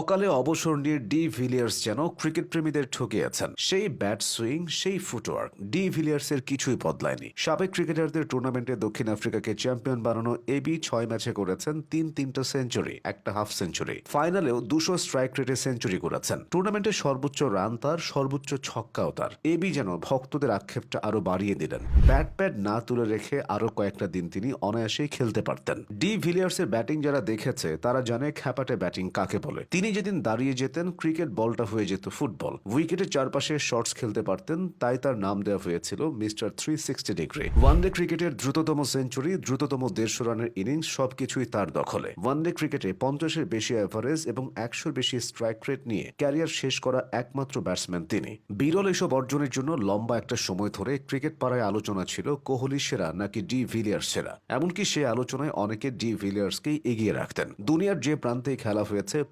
অকালে অবসর নিয়ে ডি ভিলিয়ার্স যেন ক্রিকেট প্রেমীদের ঠকিয়েছেন সেই ব্যাট সুইং, সেই ফুটওয়ার্ক ডি ভিলিয়ার্সের কিছুই বদলায়নি। সাবেক ক্রিকেটারদের টুর্নামেন্টে দক্ষিণ আফ্রিকাকে চ্যাম্পিয়ন বানানো এবি ছয় ম্যাচে করেছেন তিন তিনটা সেঞ্চুরি, একটা হাফ সেঞ্চুরি। ফাইনালেও দুশো স্ট্রাইক রেটে সেঞ্চুরি করেছেন। টুর্নামেন্টের সর্বোচ্চ রান তার, সর্বোচ্চ ছক্কাও তার। এবি যেন ভক্তদের আক্ষেপটা আরও বাড়িয়ে দিলেন। ব্যাট প্যাড না তুলে রেখে আরও কয়েকটা দিন তিনি অনায়াসেই খেলতে পারতেন। ডি ভিলিয়ার্সের ব্যাটিং যারা দেখেছে, তারা জানে খ্যাপাটে ব্যাটিং কাকে বলে। তিনি যেদিন দাঁড়িয়ে যেতেন, ক্রিকেট বলটা হয়ে যেত ফুটবল। উইকেটের চারপাশে শর্টস খেলতে পারতেন, তাই তার নাম দেওয়া হয়েছিল mister three sixty degree. One day ক্রিকেটের দ্রুততম সেঞ্চুরি, দ্রুততম দেড়শো রানের ইনিংস সবকিছুই তার দখলে। ওয়ানডে ক্রিকেটে পঞ্চাশের বেশি অ্যাভারেজ এবং একশোর বেশি স্ট্রাইক রেট নিয়ে ক্যারিয়ার শেষ করা একমাত্র ব্যাটসম্যান তিনি। বিরল এসব অর্জনের জন্য লম্বা একটা সময় ধরে ক্রিকেট পাড়ায় আলোচনা ছিল কোহলি সেরা নাকি ডি ভিলিয়ার্স সেরা। এমনকি সে আলোচনায় অনেকে ডি ভিলিয়ার্সকেই এগিয়ে রাখতেন। দুনিয়ার যে প্রান্তেই খেলা হয়েছে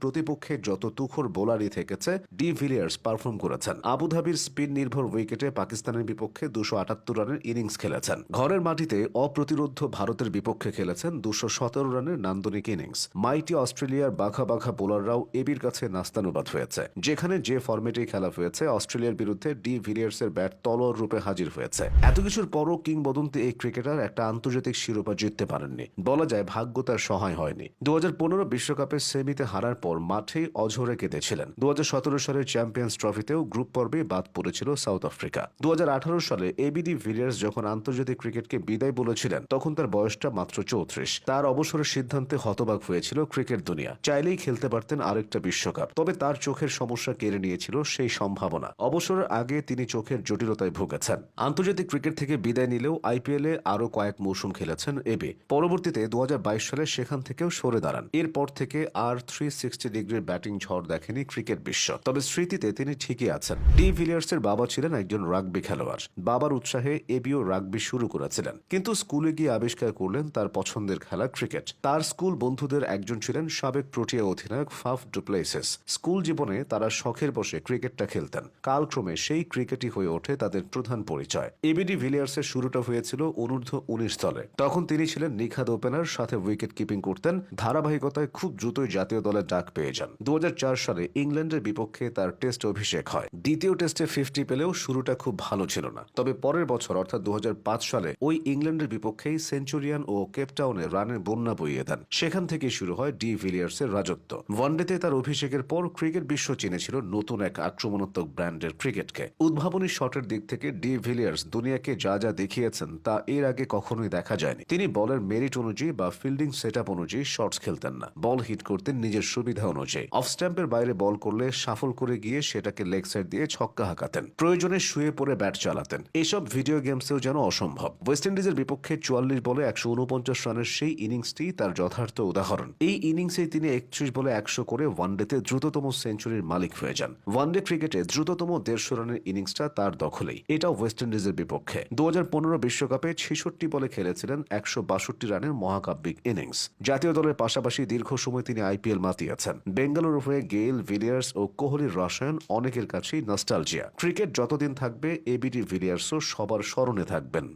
প্রতিপক্ষের যত তুখর বোলারই থেকেছে, ডি ভিলিয়ার্স পারফর্ম করেছেন। আবুধাবির স্পিন নির্ভর উইকেটে পাকিস্তানের বিপক্ষে দুশো আটাত্তর রানের ইনিংস খেলেছেন। ঘরের মাটিতে অপ্রতিরোধ ভারতের বিপক্ষে খেলেছেন দুশো সতেরো রানের নান্দনিক ইনিংস। মাইটি অস্ট্রেলিয়ার বাঘা বাঘা বোলাররাও এবির কাছে নাস্তানুবাদ হয়েছে। যেখানে যে ফরম্যাটেই খেলা হয়েছে, অস্ট্রেলিয়ার বিরুদ্ধে ডি ভিলিয়ার্সের ব্যাট তলোয়ার রূপে হাজির হয়েছে। এত কিছুর পরও কিংবদন্তি এই ক্রিকেটার একটা আন্তর্জাতিক শিরোপা জিততে পারেননি। বলা যায় ভাগ্য তার সহায় হয়নি। দু বিশ্বকাপের সেমিতে হারার পর মাঠেই অঝরে কেঁদেছিলেন। দু হাজার সতেরো সালের চ্যাম্পিয়ন্স ট্রফিতেও গ্রুপ পর্বে বাদ পড়েছিল সাউথ আফ্রিকা। দু সালে এবিডি ভিলিয়ার্স যখন আন্তর্জাতিক ক্রিকেটকে বিদায় বলেছিলেন, তখন তার বয়সটা মাত্র চৌত্রিশ। তার অবসরের সিদ্ধান্তে হতবাক হয়েছিল ক্রিকেট দুনিয়া। চাইলেই খেলতে পারতেন আরেকটা বিশ্বকাপ। তবে তার চোখের সমস্যা কেড়ে নিয়েছিল সেই সম্ভাবনা। অবসরের আগে তিনি চোখের জটিলতায় ভুগেছেন। আন্তর্জাতিক ক্রিকেট থেকে বিদায় নিলেও আইপিএল এ আরও কয়েক মৌসুম খেলেছেন এবে পরবর্তীতে দু সালে সেখান থেকেও সরে দাঁড়ান। এরপর থেকে আর থ্রি সিক্সটি ডিগ্রির ব্যাটিং ঝড় দেখেনি ক্রিকেট বিশ্ব। তবে স্মৃতিতে তিনি ঠিকই আছেন। ডি ভিলিয়ার্সের বাবা ছিলেন একজন রাগবি খেলোয়াড়। বাবার উৎসাহে এবিও রাগবি শুরু করেছিলেন। কিন্তু স্কুলে গিয়ে আবিষ্কার করলেন তার পছন্দের খেলা ক্রিকেট। তার স্কুল বন্ধুদের একজন ছিলেন সাবেক প্রোটিয়া অধিনায়ক ফাফ ডুপ্লেসেস। স্কুল জীবনে তারা শখের বসে ক্রিকেটটা খেলতেন। কালক্রমে সেই ক্রিকেটই হয়ে ওঠে তাদের প্রধান পরিচয়। এবিডি ভিলিয়ার্সের শুরুটা হয়েছিল অনূর্ধ্ব উনিশ দলে তখন তিনি ছিলেন নিখাদ ওপেনার, সাথে উইকেট কিপিং করতেন। ধারাবাহিকতায় খুব দ্রুতই জাতীয় দলের ডাক পেয়ে যান। দু হাজার চার সালে ইংল্যান্ডের বিপক্ষে তার টেস্ট অভিষেক হয়। দ্বিতীয় টেস্টে ফিফটি পেলেও শুরুটা খুব ভালো ছিল না। তবে পরের বছর, অর্থাৎ দু হাজার পাঁচ সালে, ওই ইংল্যান্ডের বিপক্ষেই সেঞ্চুরিয়ান ও কেপটাউনে রানের বন্যা বইয়ে দেন। সেখান থেকে শুরু হয় ডি ভিলিয়ার্সের রাজত্ব। ওয়ানডেতে তার অভিষেকের পর ক্রিকেট বিশ্ব চিনেছিল নতুন এক আক্রমণাত্মক ব্র্যান্ডের ক্রিকেটকে। উদ্ভাবনী শটের দিক থেকে ডি ভিলিয়ার্স দুনিয়াকে যা যা দেখিয়েছেন তা এর আগে কখনোই দেখা যায়নি। তিনি বলের মেরিট অনুযায়ী বা ফিল্ডিং সেট অনুযায়ী শটস খেলতেন না। বল হিট করতেন নিজের সুবিধা অনুযায়ী অফ স্ট্যাম্পের বাইরে বল করলে সাফল করে গিয়ে সেটাকে লেগ সাইড দিয়ে ছক্কা হাঁকাতেন। প্রয়োজনে শুয়ে পড়ে ব্যাট চালাতেন। এসব ভিডিও গেমসেও যেন অসম্ভব। ওয়েস্ট ইন্ডিজের বিপক্ষে চুয়াল্লিশ বলে একশো উনপঞ্চাশ রানের সেই ইনিংসটি তার যথার্থ উদাহরণ। এই ইনিংসেই তিনি একত্রিশ বলে একশো করে ওয়ানডেতে দ্রুততম সেঞ্চুরির মালিক হয়ে যান। ওয়ানডে ক্রিকেটে দ্রুততম দেড়শো রানের ইনিংসটা তার দখলেই। এটাও ওয়েস্ট ইন্ডিজের বিপক্ষে। দু বিশ্বকাপে ছেষট্টি বলে খেলেছিলেন একশো বাষট্টি রানের মহাকাব্যিক ইনিংস। জাতীয় দলের পাশাপাশি দীর্ঘ সময় তিনি আইপিএল মাতিয়েছেন। বেঙ্গালুরু হয়ে গেইল, ভিলিয়ার্স ও কোহলির রসায়ন অনেকের কাছেই নস্টালজিয়া ক্রিকেট যতদিন থাকবে এবিডি ভিলিয়ার্সও সবার স্মরণে থাকবেন।